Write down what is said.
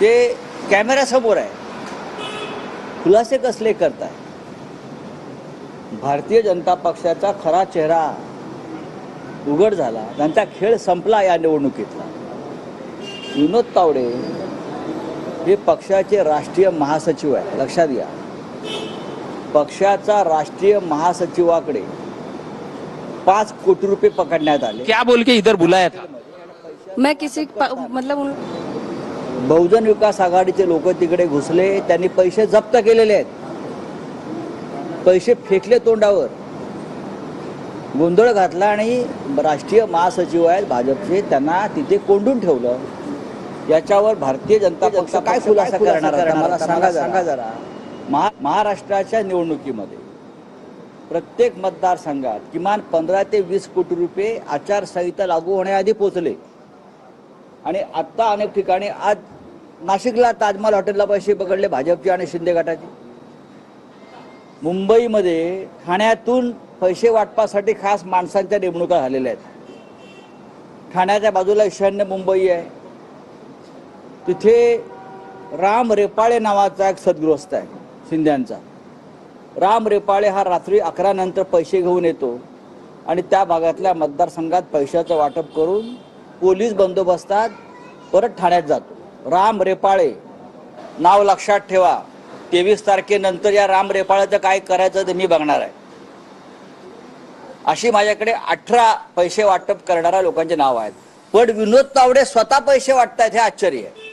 ते कॅमेऱ्यासमोर आहे. खुलासे कसले करताय? भारतीय जनता पक्षाचा खरा चेहरा उघड झाला त्यांचा खेळ संपला या निवडणुकीतला. विनोद तावडे हे पक्षाचे राष्ट्रीय महासचिव आहे लक्षात घ्या. पक्षाचा राष्ट्रीय महासचिवाकडे पाच कोटी रुपये पकडण्यात आले. क्या बोल के इधर बुलाया था? मैं किसी मतलब उन बहुजन विकास आघाडीचे लोक तिकडे घुसले त्यांनी पैसे जप्त केलेले आहेत. पैसे फेकले तोंडावर. गोंधळ घातला आणि राष्ट्रीय महासचिव आहेत भाजपचे त्यांना तिथे कोंडून ठेवलं. याच्यावर भारतीय जनता पक्ष काय खुलासा करणार? मला सांगा सांगा जरा. महा महाराष्ट्राच्या निवडणुकीमध्ये प्रत्येक मतदारसंघात किमान पंधरा ते वीस कोटी रुपये आचारसंहिता लागू होण्याआधी पोचले. आणि आत्ता अनेक ठिकाणी आज नाशिकला ताजमहाल हॉटेलला पैसे पकडले भाजपचे आणि शिंदे गटाचे. मुंबईमध्ये ठाण्यातून पैसे वाटपासाठी खास माणसांच्या नेमणुका झालेल्या आहेत. ठाण्याच्या बाजूला ईशान्य मुंबई आहे. तिथे राम रेपाळे नावाचा एक सद्गृहस्थ आहे शिंद्यांचा. राम रेपाळे हा रात्री अकरा नंतर पैसे घेऊन येतो आणि त्या भागातल्या मतदारसंघात पैशाचं वाटप करून पोलीस बंदोबस्तात परत ठाण्यात जातो. राम रेपाळे नाव लक्षात ठेवा. तेवीस तारखेनंतर या राम रेपाळ्याचं काय करायचं ते मी बघणार आहे. अशी माझ्याकडे अठरा पैसे वाटप करणाऱ्या लोकांचे नाव आहेत. पण विनोद तावडे स्वतः पैसे वाटतायत हे आश्चर्य आहे.